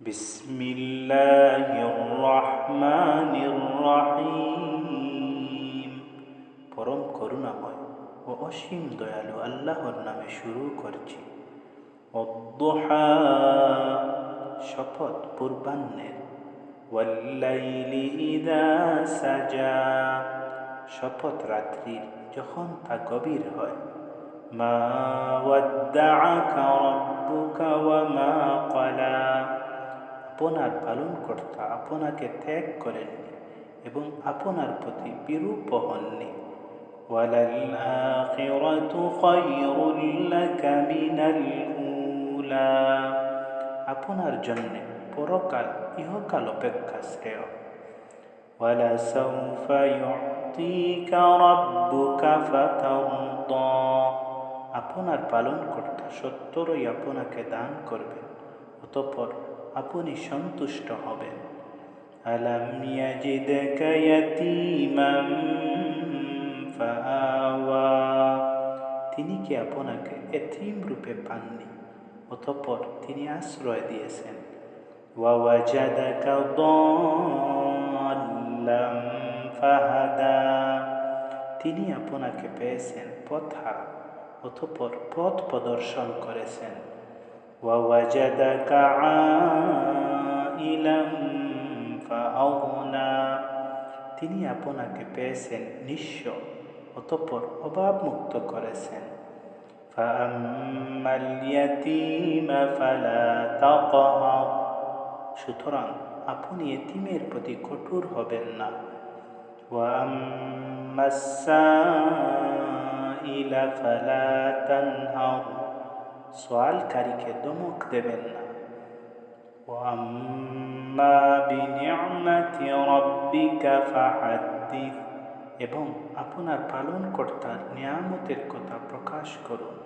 بسم الله الرحمن الرحيم পরম করুণাময় ও অসীম দয়ালু আল্লাহর নামে শুরু করছি অদ্দোহা শপথ পূর্বাহ্নের ওয়াল্লাইলি ইদা সাজা শপথ রাত্রির যখন তা গভীর হয় মা ওয়াদ্দাআকা রাব্বুকা ওয়া মা ক্বালা আপনার পালনকর্তা আপনাকে ত্যাগ করেননি এবং আপনার প্রতি বিরূপ হননি وَلَلْآخِرَةُ خَيْرٌ لَكَ مِنَ الْأُولَى আপনার জন্যে পরকাল ইহকাল অপেক্ষা শ্রেয় وَلَسَوْفَ يُعْطِيكَ رَبُّكَ فَتَرْضَى আপনার পালনকর্তা সত্তরই আপনাকে দান করবেন অতঃপর আপনি সন্তুষ্ট হবেন। তিনি কি আপনাকে এথিম রূপে পাননি, অতঃপর তিনি আশ্রয় দিয়েছেন। তিনি আপনাকে পেয়েছেন পথা, অতঃপর পথ প্রদর্শন করেছেন। ووجدك عائلا فأغنى তিনি আপনাকে পেয়েছেন নিঃস্ব অতঃপর অভাবমুক্ত করেছেন فأما اليتيم فلا تقهر সুতরাং আপনি এতিমের প্রতি কঠোর হবেন না وأما السائل فلا تنهر সোয়ালকারীকে দমক দেবেন না وَأَمَّا بِنِعْمَةِ رَبِّكَ فَحَدِّثْ এবং আপনার পালনকর্তার নিয়ামতের কথা প্রকাশ করুন